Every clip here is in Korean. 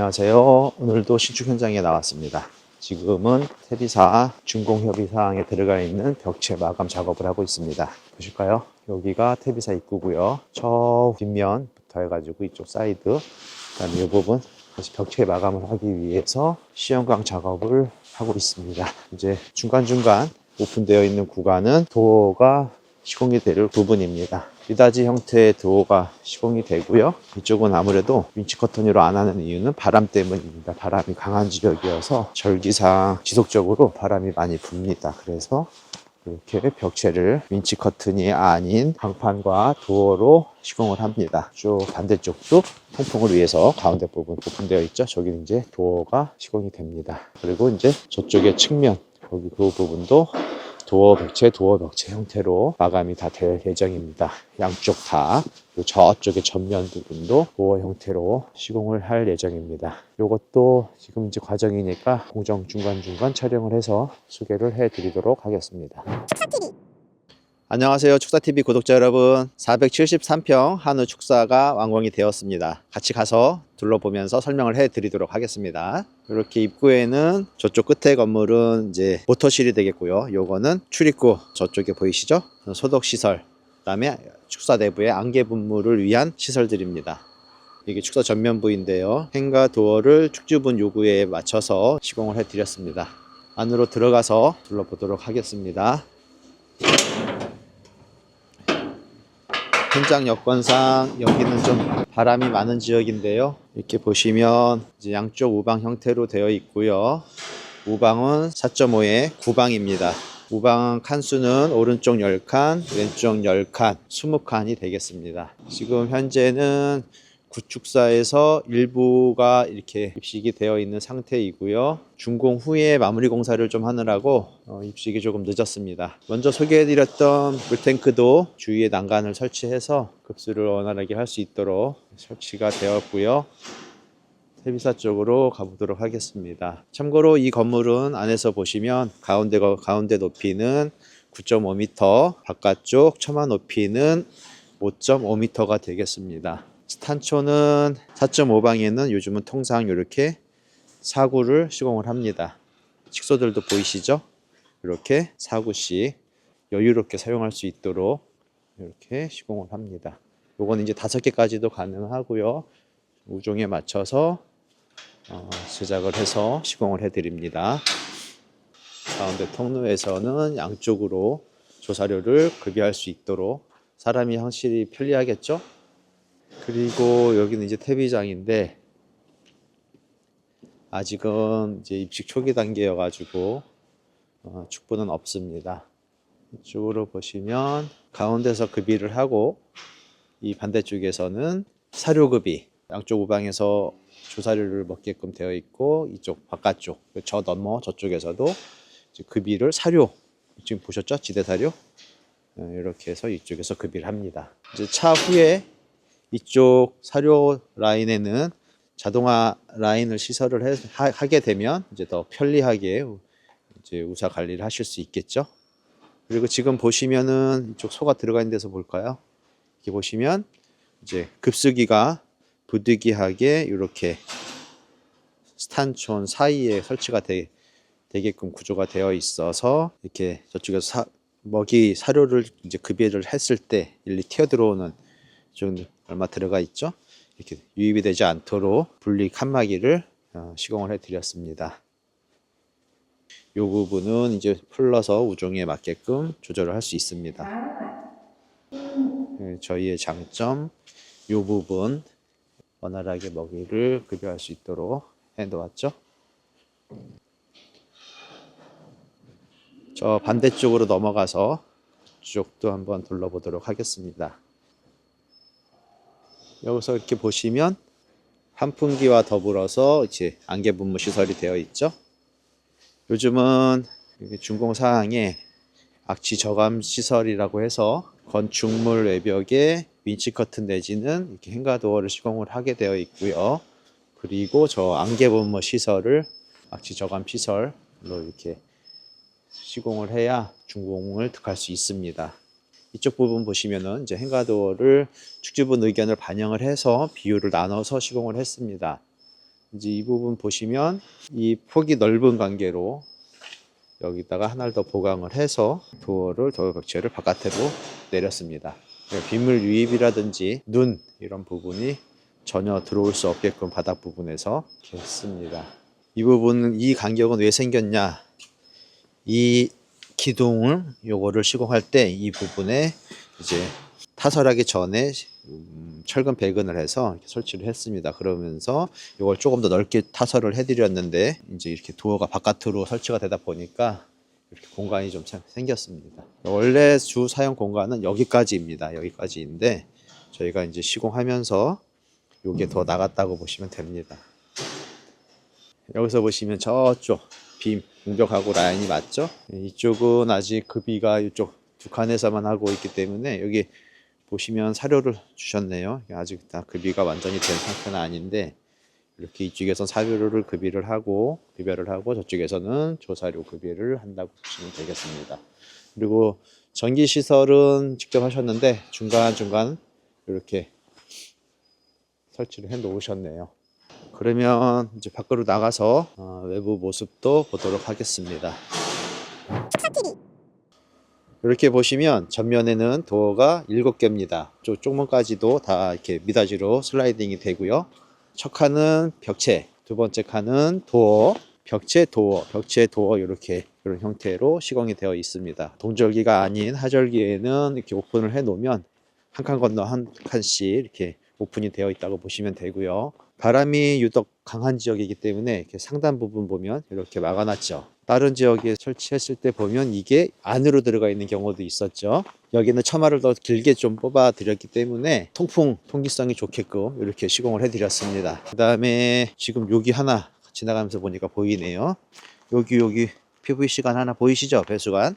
안녕하세요. 오늘도 신축 현장에 나왔습니다. 지금은 테리사 준공협의 사항에 들어가 있는 벽체 마감 작업을 하고 있습니다. 보실까요? 여기가 테리사 입구고요. 저 뒷면부터 해가지고 이쪽 사이드, 그다음에 이 부분 다시 벽체 마감을 하기 위해서 시연광 작업을 하고 있습니다. 이제 중간중간 오픈되어 있는 구간은 도어가 시공이 될 부분입니다. 미닫이 형태의 도어가 시공이 되고요. 이쪽은 아무래도 윈치 커튼으로 안 하는 이유는 바람 때문입니다. 바람이 강한 지역이어서 절기상 지속적으로 바람이 많이 붑니다. 그래서 이렇게 벽체를 윈치 커튼이 아닌 방판과 도어로 시공을 합니다. 쭉 반대쪽도 통풍을 위해서 가운데 부분 오픈되어 있죠. 저기는 이제 도어가 시공이 됩니다. 그리고 이제 저쪽의 측면 거기 그 부분도 도어 벽체, 도어 벽체 형태로 마감이 다 될 예정입니다. 양쪽 다. 그리고 저쪽의 전면 부분도 도어 형태로 시공을 할 예정입니다. 이것도 지금 이제 과정이니까 공정 중간중간 촬영을 해서 소개를 해 드리도록 하겠습니다. 안녕하세요. 축사TV 구독자 여러분. 473평 한우 축사가 완공이 되었습니다. 같이 가서 둘러보면서 설명을 해 드리도록 하겠습니다. 이렇게 입구에는 저쪽 끝에 건물은 이제 모터실이 되겠고요. 요거는 출입구 저쪽에 보이시죠? 소독시설. 그 다음에 축사 내부의 안개 분무를 위한 시설들입니다. 이게 축사 전면부인데요. 행과 도어를 축주분 요구에 맞춰서 시공을 해 드렸습니다. 안으로 들어가서 둘러보도록 하겠습니다. 현장 여건상 여기는 좀 바람이 많은 지역인데요. 이렇게 보시면 이제 양쪽 우방 형태로 되어 있고요. 우방은 4.5의 9방입니다. 우방 칸수는 오른쪽 10칸, 왼쪽 10칸, 20칸이 되겠습니다. 지금 현재는 구축사에서 일부가 이렇게 입식이 되어 있는 상태이고요. 준공 후에 마무리 공사를 좀 하느라고 어, 입식이 조금 늦었습니다. 먼저 소개해드렸던 물탱크도 주위에 난간을 설치해서 급수를 원활하게 할 수 있도록 설치가 되었고요. 태비사 쪽으로 가보도록 하겠습니다. 참고로 이 건물은 안에서 보시면 가운데 거- 가운데 높이는 9.5m, 바깥쪽 처마 높이는 5.5m가 되겠습니다. 스탄초는 4.5방에는 요즘은 통상 이렇게 사구를 시공을 합니다. 식소들도 보이시죠? 이렇게 사구씩 여유롭게 사용할 수 있도록 이렇게 시공을 합니다. 요거는 이제 다섯 개까지도 가능하고요. 우종에 맞춰서 어, 제작을 해서 시공을 해드립니다. 가운데 통로에서는 양쪽으로 조사료를 급여할 수 있도록 사람이 확실히 편리하겠죠? 그리고 여기는 이제 태비장인데 아직은 이제 입식 초기 단계여 가지고 어, 축부는 없습니다. 이쪽으로 보시면 가운데서 급이를 하고 이 반대쪽에서는 사료급이 양쪽 우방에서 조사료를 먹게끔 되어 있고 이쪽 바깥쪽 저 넘어 저쪽에서도 급이를 사료 지금 보셨죠 지대 사료 어, 이렇게 해서 이쪽에서 급이를 합니다. 이제 차후에 이쪽 사료 라인에는 자동화 라인을 시설을 해, 하, 하게 되면 이제 더 편리하게 이제 우사 관리를 하실 수 있겠죠. 그리고 지금 보시면은 이쪽 소가 들어가 있는 데서 볼까요? 이렇게 보시면 이제 급수기가 부득이하게 이렇게 스탄촌 사이에 설치가 되, 되게끔 구조가 되어 있어서 이렇게 저쪽에서 사, 먹이 사료를 이제 급여를 했을 때 일리 튀어 들어오는 좀 얼마 들어가 있죠? 이렇게 유입이 되지 않도록 분리 칸막이를 어, 시공을 해드렸습니다. 이 부분은 이제 풀러서 우종에 맞게끔 조절을 할 수 있습니다. 네, 저희의 장점 이 부분 원활하게 먹이를 급여할 수 있도록 해 놓았죠. 저 반대쪽으로 넘어가서 쪽도 한번 둘러보도록 하겠습니다. 여기서 이렇게 보시면 환풍기와 더불어서 이제 안개 분무 시설이 되어 있죠. 요즘은 준공 사항에 악취 저감 시설이라고 해서 건축물 외벽에 윈치 커튼 내지는 이렇게 행가 도어를 시공을 하게 되어 있고요. 그리고 저 안개 분무 시설을 악취 저감 시설로 이렇게 시공을 해야 준공을 득할 수 있습니다. 이쪽 부분 보시면은 이제 행가도어를 축주분 의견을 반영을 해서 비율을 나눠서 시공을 했습니다. 이제 이 부분 보시면 이 폭이 넓은 관계로 여기다가 하나를 더 보강을 해서 도어를 도어 벽체를 바깥으로 내렸습니다. 빗물 유입이라든지 눈 이런 부분이 전혀 들어올 수 없게끔 바닥 부분에서 했습니다. 이 부분은 이 간격은 왜 생겼냐? 이 기둥을 요거를 시공할 때 이 부분에 이제 타설하기 전에 음, 철근 배근을 해서 설치를 했습니다. 그러면서 이걸 조금 더 넓게 타설을 해드렸는데 이제 이렇게 도어가 바깥으로 설치가 되다 보니까 이렇게 공간이 좀 생- 생겼습니다. 원래 주 사용 공간은 여기까지입니다. 여기까지인데 저희가 이제 시공하면서 요게 더 나갔다고 보시면 됩니다. 여기서 보시면 저쪽 빔 공벽하고 라인이 맞죠? 이쪽은 아직 급이가 이쪽 두 칸에서만 하고 있기 때문에 여기 보시면 사료를 주셨네요. 아직 다 급이가 완전히 된 상태는 아닌데 이렇게 이쪽에선 사료를 급이를 하고 비별을 하고 저쪽에서는 조사료 급이를 한다고 보시면 되겠습니다. 그리고 전기 시설은 직접 하셨는데 중간 중간 이렇게 설치를 해 놓으셨네요. 그러면 이제 밖으로 나가서 어, 외부 모습도 보도록 하겠습니다. 이렇게 보시면 전면에는 도어가 7개입니다. 쪽 쪽문까지도 다 이렇게 미닫이로 슬라이딩이 되고요. 첫 칸은 벽체, 두 번째 칸은 도어, 벽체 도어, 벽체 도어 이렇게 이런 형태로 시공이 되어 있습니다. 동절기가 아닌 하절기에는 이렇게 오픈을 해 놓으면 한 칸 건너 한 칸씩 이렇게 오픈이 되어 있다고 보시면 되고요. 바람이 유독 강한 지역이기 때문에 이렇게 상단 부분 보면 이렇게 막아놨죠. 다른 지역에 설치했을 때 보면 이게 안으로 들어가 있는 경우도 있었죠. 여기는 처마를 더 길게 좀 뽑아 드렸기 때문에 통풍 통기성이 좋게끔 이렇게 시공을 해 드렸습니다. 그 다음에 지금 여기 하나 지나가면서 보니까 보이네요. 여기 여기 PVC관 하나 보이시죠? 배수관.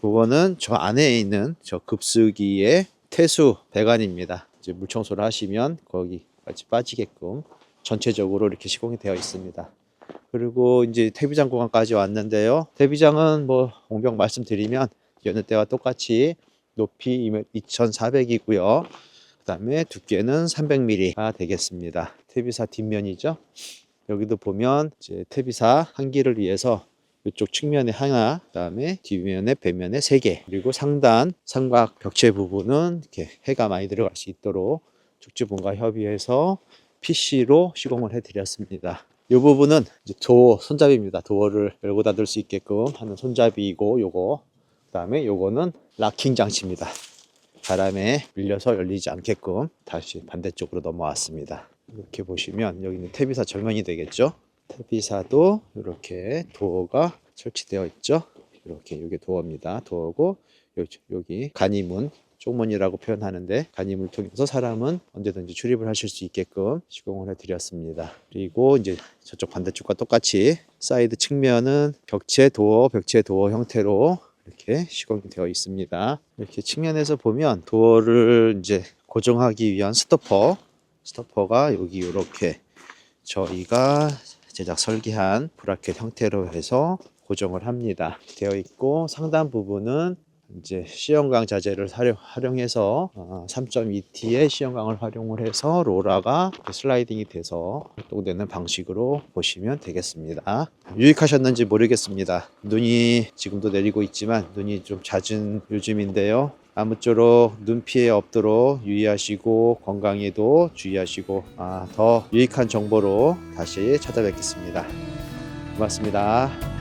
그거는 저 안에 있는 저 급수기의 태수 배관입니다. 이제 물 청소를 하시면 거기까지 빠지게끔 전체적으로 이렇게 시공이 되어 있습니다. 그리고 이제 태비장 구간까지 왔는데요. 태비장은 뭐 공병 말씀드리면 여느 때와 똑같이 높이 2,400이고요. 그다음에 두께는 300mm가 되겠습니다. 태비사 뒷면이죠. 여기도 보면 이제 태비사 한기를 위해서 이쪽 측면에 하나, 그다음에 뒷면에 배면에 세 개, 그리고 상단 삼각 벽체 부분은 이렇게 해가 많이 들어갈 수 있도록 축지분과 협의해서 PC로 시공을 해드렸습니다. 이 부분은 이제 도어 손잡이입니다. 도어를 열고 닫을 수 있게끔 하는 손잡이이고 요거 그다음에 요거는 락킹 장치입니다. 바람에 밀려서 열리지 않게끔 다시 반대쪽으로 넘어왔습니다. 이렇게 보시면 여기는 태비사 절면이 되겠죠. 태비사도 이렇게 도어가 설치되어 있죠. 이렇게 이게 도어입니다. 도어고 여기, 여기 간이문 쪽문이라고 표현하는데 간이문을 통해서 사람은 언제든지 출입을 하실 수 있게끔 시공을 해드렸습니다. 그리고 이제 저쪽 반대쪽과 똑같이 사이드 측면은 벽체 도어, 벽체 도어 형태로 이렇게 시공이 되어 있습니다. 이렇게 측면에서 보면 도어를 이제 고정하기 위한 스토퍼, 스토퍼가 여기 이렇게 저희가 제작 설계한 브라켓 형태로 해서 고정을 합니다. 되어 있고 상단 부분은 이제 시형광 자재를 활용, 어, 3.2T의 시형광을 활용을 해서 로라가 슬라이딩이 돼서 활동되는 방식으로 보시면 되겠습니다. 유익하셨는지 모르겠습니다. 눈이 지금도 내리고 있지만 눈이 좀 잦은 요즘인데요. 아무쪼록 눈 피해 없도록 유의하시고 건강에도 주의하시고 아, 더 유익한 정보로 다시 찾아뵙겠습니다. 고맙습니다.